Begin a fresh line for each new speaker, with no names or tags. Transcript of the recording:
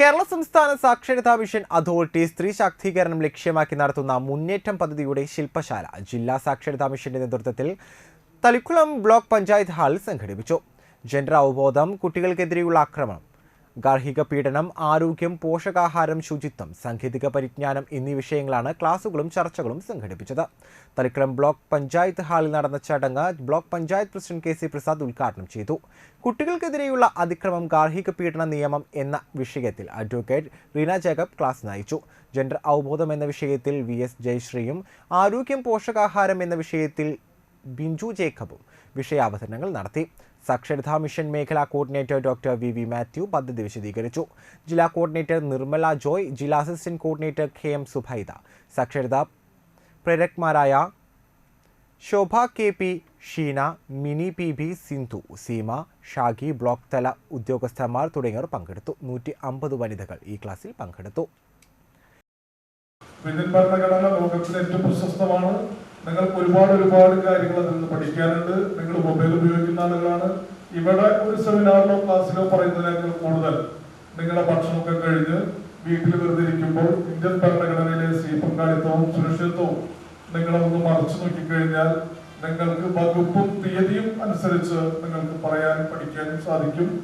കേരള സംസ്ഥാന സാക്ഷരതാ mission authority സ്ത്രീ ശാക്തീകരണം ലക്ഷ്യമാക്കി നടത്തുന്ന മുന്നേറ്റം പദ്ധതിയുടെ ശില്പശാല ജില്ലാ സാക്ഷരതാ മിഷന്റെ നേതൃത്വത്തിൽ തളിക്കുളം ബ്ലോക്ക് പഞ്ചായത്ത് ഹാളിൽ സംഘടിപ്പിച്ചു. ജെൻഡർ അവബോധം കുട്ടികൾക്കെതിരെയുള്ള ആക്രമണം ഗാർഹിക പീഡനം ആരോഗ്യം പോഷകാഹാരം ശുചിത്വം സാങ്കേതിക പരിജ്ഞാനം എന്നീ വിഷയങ്ങളാണ് ക്ലാസുകളും ചർച്ചകളും സംഘടിപ്പിച്ചത്. തളിക്കളം ബ്ലോക്ക് പഞ്ചായത്ത് ഹാളിൽ നടന്ന ചടങ്ങ് block panchayat president K C Prasad ഉദ്ഘാടനം ചെയ്തു. കുട്ടികൾക്കെതിരെയുള്ള അതിക്രമം ഗാർഹിക പീഡന നിയമം എന്ന വിഷയത്തിൽ അഡ്വക്കേറ്റ് റീന ജേക്കബ് ക്ലാസ് നയിച്ചു. ജെൻഡർ അവബോധം എന്ന വിഷയത്തിൽ വി എസ് ജയശ്രീയും ആരോഗ്യം പോഷകാഹാരം എന്ന വിഷയത്തിൽ ബിഞ്ചു ജേക്കബും വിഷയാവതരണങ്ങൾ നടത്തി. സാക്ഷരതാ മിഷൻ മേഖലാ coordinator doctor V V Mathew പദ്ധതി വിശദീകരിച്ചു. ജില്ലാ കോർഡിനേറ്റർ നിർമ്മല ജോയ് ജില്ലാ assistant coordinator K M Subaida സാക്ഷരതാ പ്രേരക്മാരായ Shobha K P Sheena Mini P B Sindhu Seema Shagi block തല ഉദ്യോഗസ്ഥന്മാർ തുടങ്ങിയവർ പങ്കെടുത്തു. നൂറ്റി അമ്പത് വനിതകൾ ഈ ക്ലാസ്സിൽ പങ്കെടുത്തു.
ഭരണഘടന ലോകത്തിലെ ഏറ്റവും പ്രശസ്തമാണ്. നിങ്ങൾക്ക് ഒരുപാട് ഒരുപാട് കാര്യങ്ങൾ അതിൽ നിന്ന് പഠിക്കാനുണ്ട്. നിങ്ങൾ മൊബൈൽ ഉപയോഗിക്കുന്ന ആളുകളാണ്. ഇവിടെ ഒരു സെമിനാറിലോ ക്ലാസ്സിലോ പറയുന്നതിനേക്കാൾ കൂടുതൽ നിങ്ങളുടെ ഭക്ഷണമൊക്കെ കഴിഞ്ഞ് വീട്ടിൽ വെറുതെ ഇരിക്കുമ്പോൾ ഇന്ത്യൻ ഭരണഘടനയിലെ സ്ത്രീ പങ്കാളിത്തവും സുരക്ഷിതത്വവും നിങ്ങളൊന്ന് മറച്ചു നോക്കിക്കഴിഞ്ഞാൽ നിങ്ങൾക്ക് വകുപ്പും തീയതിയും അനുസരിച്ച് നിങ്ങൾക്ക് പറയാനും പഠിക്കാനും സാധിക്കും.